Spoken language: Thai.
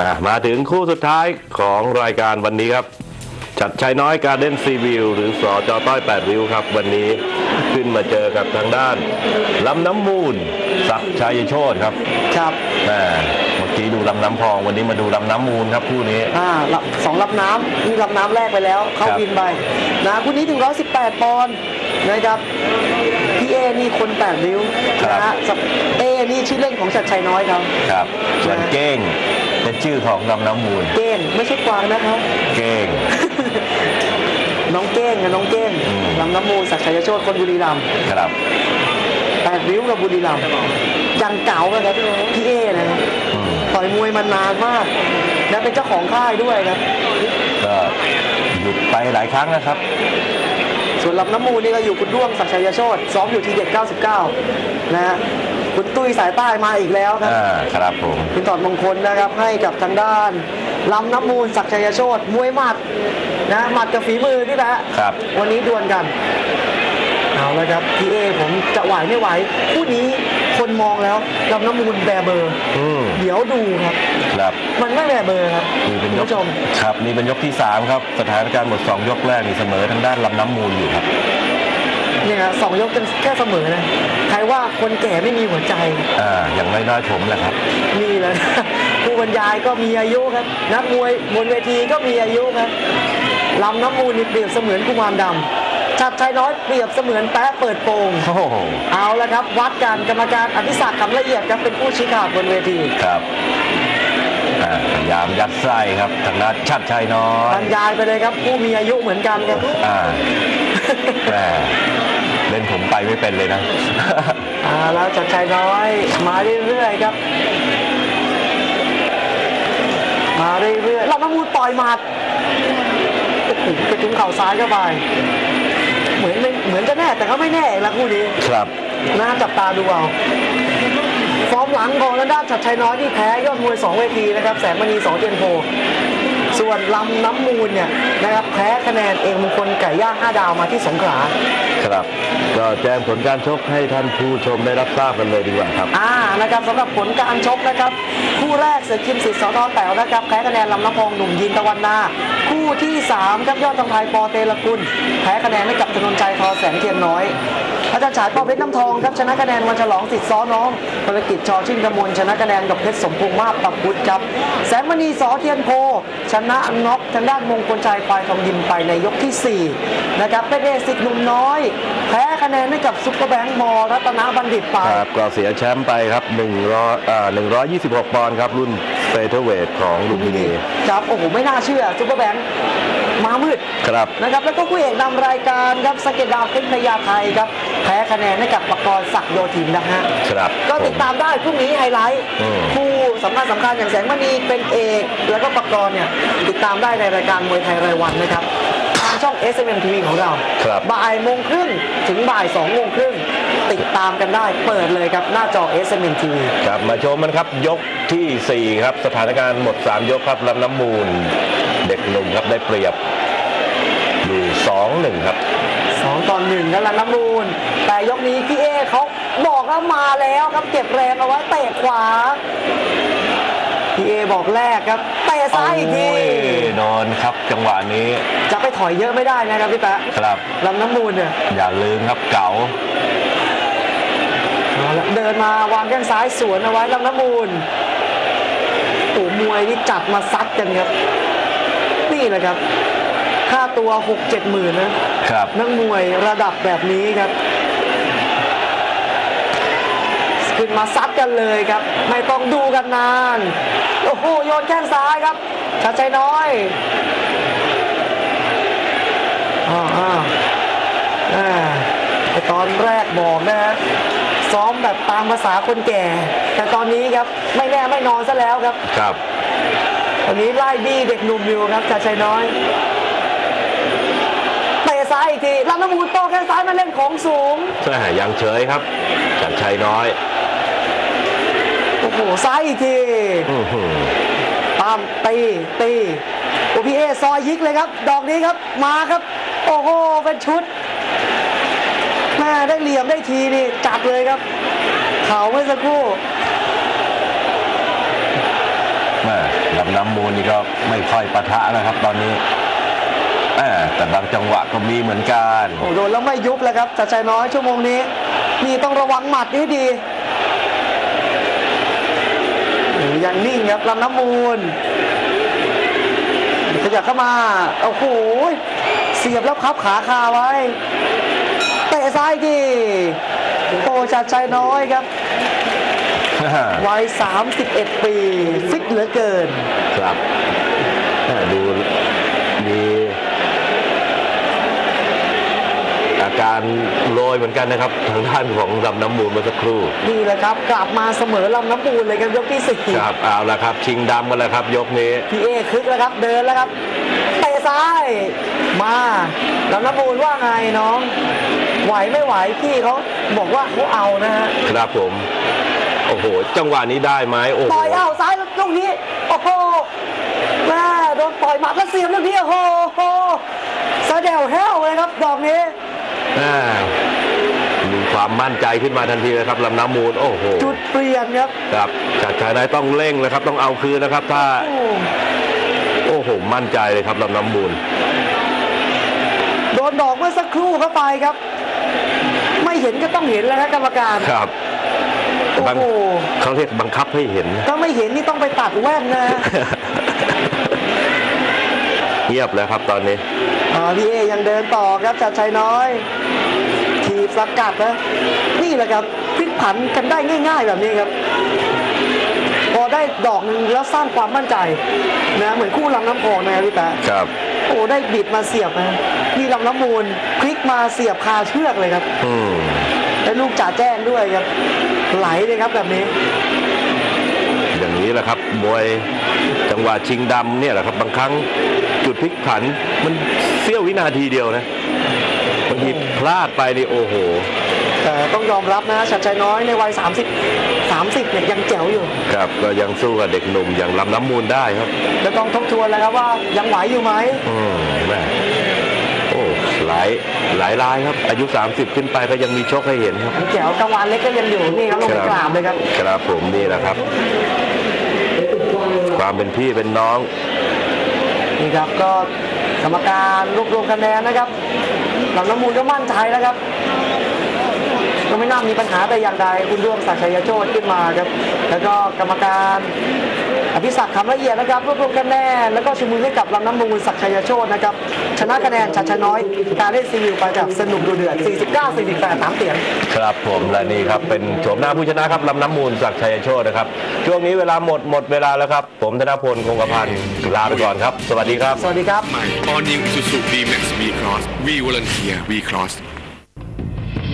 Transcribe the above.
อะมาถึงคู่สุดท้ายของรายการวันนี้ครับจัดชัยน้อยการเด้นซีวิวหรือสอจอต้อย8ริ้วครับ วันนี้ขึ้นมาเจอกับทางด้านลำน้ำมูลศักดิ์ชัยโชตครับครับแหมเมื่อกี้ดูลำน้ำพอง วันนี้มาดูลำน้ำมูลครับคู่นี้ อ่ารับสองรับน้ำนี่รับน้ำแรกไปแล้ว เข้าครับ วินไปนะคู่นี้ถึง118 ปอนด์นะครับพี่เอนี่คน8ริ้วนะฮะสับเอนี่ชื่อเล่นของชัดชัยน้อยครับ ครับส่วนเก้ง เป็นชื่อของลำน้ำมูล เก้งไม่ใช่กวางนะครับ เก้งน้องเก้งกับน้องเก้งอืม ลำน้ำมูลศักดิ์ชัยโชตคนบุรีรัมย์ครับ แปดริ้วกับบุรีรัมย์ยังเก๋านะครับพี่เอนะครับอืมต่อยมวยมานานมากและเป็นเจ้าของค่ายด้วยครับ ก็หยุดไปหลายครั้งนะครับ ส่วนลำน้ำมูลนี่ก็อยู่คุณด้วงศักดิ์ชัยโชตซ้อมอยู่ทีเด็ด99 นะฮะ คุณตุ้ยสายใต้มาอีกแล้วครับอ่าครับผมคุณตอดมงคลนะครับให้กับทางด้านลำน้ำมูลศักดิ์ชัยโชตมวยหมัดนะหมัดกับฝีมือนี่แหละครับ วันนี้ดวลกันเอาละครับพี่เอผมจะไหวไม่ไหวคู่นี้คนมองแล้วลำน้ำมูลแบร์เบอร์ อืมเดี๋ยวดูครับ ครับ มันไม่แบร์เบอร์ครับนี่เป็นคุณยกผู้ชม ครับนี่เป็นยกที่ 3 ครับ สถานการณ์หมด 2 ยกแรกนี่เสมอทางด้านลำน้ำมูลอยู่ครับ เนี่ยครับสองยกกันแค่เสมอนะใครว่าคนแก่ไม่มีหัวใจ อ่าอย่างน้อยๆผมแหละครับ นี่แหละ ผู้บรรยายก็มีอายุครับนักมวยบนเวทีก็มีอายุครับลำน้ำมูลนี่เปรียบเสมือนกุมารดำชัดชัยน้อยเปรียบเสมือนแป๊ะเปิดโปงโอ้โหเอาละครับ วัดกันกรรมการอภิศักดิ์คำละเอียดครับเป็นผู้ชี้ขาดบนเวที ครับอ่า พยายามยัดไส้ครับทางด้านชัดชัยน้อบรยรยายไปเลยครับผู้มีอายุเหมือนกันครับอ่าแหมเล่นผมไปไม่เป็นเลยนะเอาแล้วชัดชัยน้อยมาเรื่อยๆครับมาเรื่อยๆลำน้ำมูลต่อยหมัดโอ้โหไปถึงเข่าซ้ายเข้าไป เหมือนไม่เหมือนจะแน่แต่ก็ไม่แน่ละคู่นี้ ครับน่าจับตาดูเอา ฟอร์มหลังของทางด้านชัดชัยน้อยที่แพ้ยอดมวย 2 เวทีนะครับแสงมณีสองเทียนโพส่วนลำน้ำมูลเนี่ยนะครับแพ้คะแนนเอกมงคลไก่ย่าง5ดาวมาที่สงขลาครับ ก็แจ้งผลการชกให้ท่านผู้ชมได้รับทราบกันเลยดีกว่าครับ อ่านะครับสำหรับผลการชกนะครับ คู่แรกเสือคิมสิทธิ์สอทอแต๋วนะครับแพ้คะแนนลำน้ำพองหนุ่มยินตะวันนา คู่ที่3ครับยอดทำไทยปอเตละกุลแพ้คะแนนให้กับธนนชัยทอแสงเทียนน้อย อาจารย์ฉายปอเพชรน้ำทองครับชนะคะแนนวันฉลองสิทธิ์ซ้อน้องภารกิจชอชิงกมลชนะคะแนนกับเพชรสมพงษ์มาบปับพุทธครับแสงมณีสอเทียนโพชนะน็อกทางด้านมงคลชัยควายทองยิมไปในยกที่ 4 นะครับเป็นเอสิกหนุ่มน้อย แพ้คะแนนให้กับซุปเปอร์แบงค์มอรัตนบัณฑิตไปครับก็เสียแชมป์ไปครับ100อ่า126 ปอนด์ครับรุ่นเฟเธอร์เวทของลุมพินีครับโอ้โหไม่น่าเชื่อซุปเปอร์แบงค์มามืดครับนะครับแล้วก็คู่เอกนำรายการครับสเกตดาวเทคพยาไทยครับ แพ้คะแนนให้กับปกรณ์ศักดิ์โยธินนะฮะ ครับ ก็ติดตามได้พรุ่งนี้ไฮไลท์อืม คู่สำคัญสำคัญอย่างแสงมณีเป็นเอกแล้วก็ปกรณ์เนี่ยติดตามได้ในรายการมวยไทยรายวันนะครับ ทางช่อง s m m TV ของเราครับ บ่ายโมงครึ่งถึงบ่ายสองโมงครึ่งติดตามกันได้เปิดเลยครับหน้าจอ s m m TV ครับมาชมมันครับยกทีสี่4 ครับ สถานการณ์หมด 3 ยกครับลำน้ำมูล เด็กหนุ่มครับได้เปรียบอยู่2-1 ครับ สองต่อหนึ่งแล้วลันน้ำมูล แต่ยกนี้พี่เอเขาบอกว่ามาแล้วครับเก็บแรงเอาไว้เตะขวาพี่เอบอกแรกครับเตะซ้ายอีกทีโอ้ยโดนครับจังหวะนี้ จะไปถอยเยอะไม่ได้นะครับพี่แปะครับลำน้ำมูลเนี่ยอย่าลืมครับเก๋าเอาละเดินมาวางแข้งซ้ายสวนเอาไว้ลำน้ำมูลโอ้มวยนี่จัดมาซัดกันครับนี่แหละครับ ค่าตัวหกเจ็ดหมื่นนะครับนักมวยระดับแบบนี้ครับ ขึ้นมาซัดกันเลยครับ ไม่ต้องดูกันนาน โอ้โหโยนแข้งซ้ายครับชัดใจน้อยอ่าอ่าอ่าไอ้ตอนแรกบอกนะฮะซ้อมแบบตามภาษาคนแก่ แต่ตอนนี้ครับไม่แน่ไม่นอนซะแล้วครับ ครับตอนนี้ไล่บี้เด็กหนุ่มอยู่ครับชัดใจน้อยเตะซ้ายอีกทีลำน้ำมูลโตแข้งซ้ายมาเล่นของสูงแม่ยังเฉยครับจัดชัยน้อย โอ้โหซ้ายอีกทีอื้อหือตามตีตีโอพีเอซอยยิกเลยครับ ดอกนี้ครับมาครับ โอ้โหเป็นชุดแม่ได้เหลี่ยมได้ทีนี่จัดเลยครับ เขาเมื่อสักครู่แม่ลำน้ำมูลนี่ก็ไม่ค่อยปะทะนะครับตอนนี้ แหม่แต่บางจังหวะก็มีเหมือนกันโอ้โดนแล้วไม่ยุบเลยครับจัดใจน้อยชั่วโมงนี้ นี่ต้องระวังหมัดให้ดีโอ้ยังนิ่งครับลำน้ำมูลขยับเข้ามาโอ้โหเสียบแล้วพับขาคาไว้เตะซ้ายอีกทีโอ้จัดใจน้อยครับวัย 31 ปีฟิตเหลือเกิน ครับแหม่ดูมี อาการโรยเหมือนกันนะครับ ทางด้านของลำน้ำมูลเมื่อสักครู่นี่แหละครับ กลับมาเสมอลำน้ำมูลเลยครับยกที่สี่ครับเอาละครับ ชิงดำกันแล้วครับ ยกนี้พี่เอคึกแล้วครับ เดินแล้วครับเตะซ้ายมาลำน้ำมูลว่าไงน้อง ไหวไม่ไหวพี่เขาบอกว่าเขาเอานะฮะครับผมโอ้โห จังหวะนี้ได้ไหมโอ้โหต่อยเอาซ้ายตรงนี้โอ้โหแม่โดนต่อยหมัดแล้วเสียบลูกนี้โอ้โหโอ้โหสะเดวแห้วเลยครับดอกนี้อ่า มีความมั่นใจขึ้นมาทันทีเลยครับลำน้ำมูลโอ้โหจุดเปลี่ยนครับครับจัดชายนายต้องเร่งเลยครับ ต้องเอาคืนนะครับ ถ้า โอ้โอ้โหมั่นใจเลยครับลำน้ำมูล โดนดอกเมื่อสักครู่เข้าไปครับ ไม่เห็นก็ต้องเห็นแล้วครับกรรมการครับโอ้บังโหเขาเรียกบังคับให้เห็นถ้าไม่เห็นนี่ต้องไปตัดแว่นนะฮะ เงียบแล้วครับตอนนี้อ่าพี่เอยังเดินต่อครับจัดชัยน้อยทีบสกัดนะนี่แหละครับพลิกผันกันได้ง่าย ๆ แบบนี้ครับ พอได้ดอกหนึ่งแล้วสร้างความมั่นใจนะเหมือนคู่ลำน้ำพองนะพี่แป๊ะครับโอ้ได้บิดมาเสียบนะนี่ลำน้ำมูลพลิกมาเสียบคาเชือกเลยครับ อืม ได้ลูกจ่าแจ้งด้วยครับ ไหลเลยครับแบบนี้อย่าง นี้แหละครับมวยจังหวะชิงดำเนี่ยแหละครับ บางครั้งจุดพลิกผันมันเสี้ยววินาทีเดียวนะบางทีพลาดไปนี่โอ้โห แต่ต้องยอมรับนะชัดชัยน้อยในวัย 30 30เนี่ยยังแจ๋วอยู่ ครับก็ยังสู้กับเด็กหนุ่มอย่างลำน้ำมูลได้ครับจะต้องทบทวนแล้วครับว่ายังไหวอยู่ไหมอืมแม่โอ้หลายหลายรายครับ อายุ 30 ขึ้นไปก็ยังมีโชคให้เห็นครับแจ๋วกังวานเล็กก็ยังอยู่นี่ครับลงไปกราบเลยครับ ครับผมนี่แหละครับ ความเป็นพี่เป็นน้อง นี่ครับก็กรรมการรวบรวมคะแนนนะครับหลำน้ำมูลก็มั่นใจแล้วครับ ก็ไม่น่ามีปัญหาแต่อย่างใดคุณร่วมศักชัยโชติขึ้นมาครับ แล้วก็กรรมการ อภิศักดิ์คำละเอียดนะครับรวบรวมคะแนนแล้วก็ชูมือให้กับลำน้ำมูลศักดิ์ชัยโชตินะครับชนะคะแนนชัดชะน้อยการเล่นซีวิวไปแบบสนุกดูเดือด 49 48 3เสียงครับผมและนี่ครับเป็นโฉมหน้าผู้ชนะครับลำน้ำมูลศักดิ์ชัยโชตนะครับช่วงนี้เวลาหมดหมดเวลาแล้วครับผมธนพลคงกระพันธ์ลาไปก่อนครับ สวัสดีครับ สวัสดีครับใหม่ All New Isuzu D-Max V-Cross V Volunteer V-Cross